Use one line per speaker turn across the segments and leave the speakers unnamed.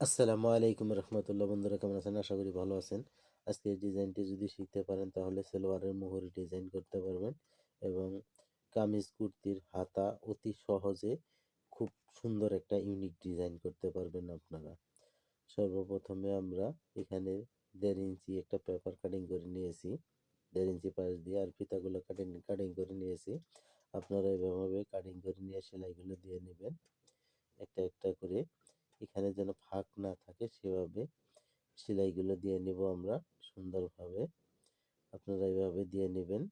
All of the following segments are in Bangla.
আসসালামু আলাইকুম রহমতুল্লাহ। বন্ধুরা, কেমন আছেন? আশা করি ভালো আছেন। আজকে ডিজাইনটি যদি শিখতে পারেন, তাহলে সেলোয়ারের মোহরি ডিজাইন করতে পারবেন এবং কামিজ, কুর্তির হাতা অতি সহজে খুব সুন্দর একটা ইউনিক ডিজাইন করতে পারবেন আপনারা। সর্বপ্রথমে আমরা এখানে দেড় ইঞ্চি একটা পেপার কাটিং করে নিয়েছি। দেড় ইঞ্চি পাশ দিয়ে আর ফিতাগুলো কাটিং কাটিং করে নিয়েছি। আপনারা এভাবে কাটিং করে নিয়ে সেলাইগুলো দিয়ে নেবেন। একটা একটা করে এখানে যেন ফাঁক না থাকে সেভাবে সেলাইগুলো দিয়ে নেব আমরা সুন্দরভাবে। আপনারা এভাবে দিয়ে নেবেন।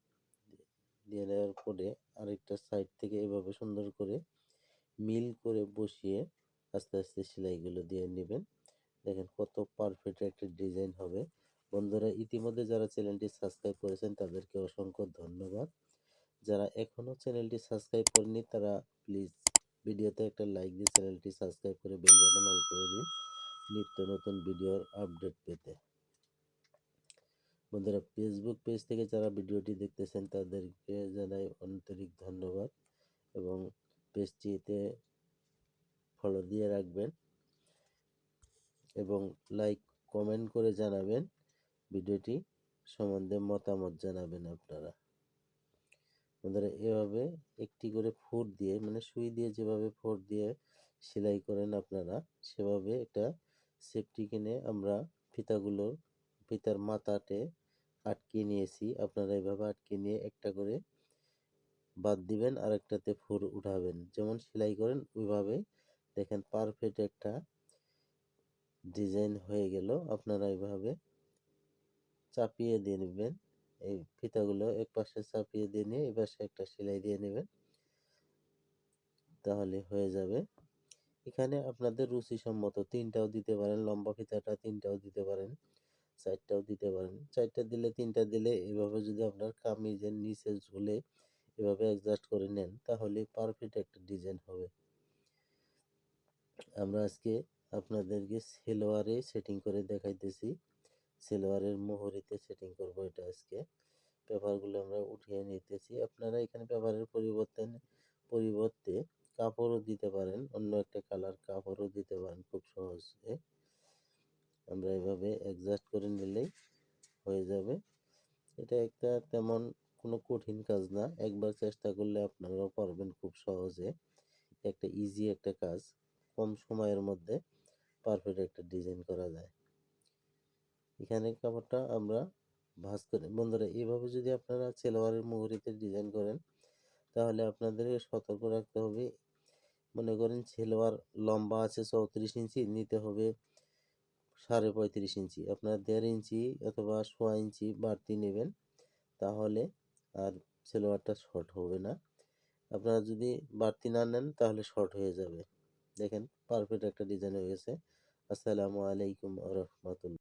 দিয়ে নেওয়ার পরে আরেকটা সাইড থেকে এভাবে সুন্দর করে মিল করে বসিয়ে আস্তে আস্তে সেলাইগুলো দিয়ে নেবেন। দেখেন কত পারফেক্ট একটা ডিজাইন হবে। বন্ধুরা, ইতিমধ্যে যারা চ্যানেলটি সাবস্ক্রাইব করেছেন তাদেরকে অসংখ্য ধন্যবাদ। যারা এখনও চ্যানেলটি সাবস্ক্রাইব করেনি তারা প্লিজ ভিডিওতে একটা লাইক দিয়ে চ্যানেলটি সাবস্ক্রাইব করে বেল বাটন অল করে দিন নিত্য নতুন ভিডিওর আপডেট পেতে। বন্ধুরা ফেসবুক পেজ থেকে যারা ভিডিওটি দেখতেছেন, তাদেরকে জানাই আন্তরিক ধন্যবাদ এবং পেজটিতে ফলো দিয়ে রাখবেন এবং লাইক কমেন্ট করে জানাবেন ভিডিওটি, সম্বন্ধে মতামত জানাবেন আপনারা। বন্ধুরা এভাবে একটি করে ফুট দিয়ে মানে সুই দিয়ে যেভাবে ফুট দিয়ে সেলাই করেন আপনারা, সেভাবে একটা সেফটি কিনে আমরা ফিতাগুলোর ফিতার মাথাতে আটকে নিয়েছি। আপনারা এভাবে আটকে নিয়ে একটা করে বাদ দিবেন আর একটাতে ফুর উঠাবেন। যেমন সেলাই করেন, ওইভাবে দেখেন পারফেক্ট একটা ডিজাইন হয়ে গেল। আপনারা এইভাবে চাপিয়ে দিয়ে নেবেন। এই ফিতাগুলো এক পাশে চাপিয়ে দিয়ে নিয়ে এই পাশে একটা সেলাই দিয়ে নেবেন। তাহলে হয়ে যাবে। এখানে আপনাদের রুচি সম্মত তিনটাও দিতে পারেন, লম্বা ফিতাটা তিনটাও দিতে পারেন, চারটাও দিতে পারেন। চারটা দিলে তিনটা দিলে এভাবে যদি আপনার কামিজের নিচে ঝুলে এভাবে অ্যাডজাস্ট করে নেন, তাহলে পারফেক্ট একটা ডিজাইন হবে। আমরা আজকে আপনাদেরকে সেলোয়ারে সেটিং করে দেখাইতেছি। সেলোয়ারের মোহরিতে সেটিং করব এটা আজকে। পেপারগুলো আমরা উঠিয়ে নিতেছি। আপনারা এখানে পেপারের পরিবর্তে পরিবর্তে কাপড়ও দিতে পারেন, অন্য একটা কালার কাপড়ও দিতে পারেন খুব সহজে। আমরা এভাবে অ্যাডজাস্ট করে নিলেই হয়ে যাবে। এটা একটা তেমন কোনো কঠিন কাজ না, একবার চেষ্টা করলে আপনারাও পারবেন খুব সহজে। একটা ইজি একটা কাজ, কম সময়ের মধ্যে পারফেক্ট একটা ডিজাইন করা যায়। এখানে কাপড়টা আমরা ভাঁজ করে বন্ধুরা এইভাবে যদি আপনারা সেলোয়ারের মুহুরিতে ডিজাইন করেন, তাহলে আপনাদের সতর্ক রাখতে হবে। মনে করেন সেলোয়ার লম্বা আছে চৌত্রিশ ইঞ্চি, নিতে হবে সাড়ে পঁয়ত্রিশ ইঞ্চি। আপনার দেড় ইঞ্চি অথবা সোয়া ইঞ্চি বাড়তি নেবেন, তাহলে আর সেলোয়ারটা শর্ট হবে না। আপনারা যদি বাড়তি না নেন, তাহলে শর্ট হয়ে যাবে। দেখেন পারফেক্ট একটা ডিজাইন হয়ে গেছে। আসসালামু আলাইকুম রহমতুল্লাহ।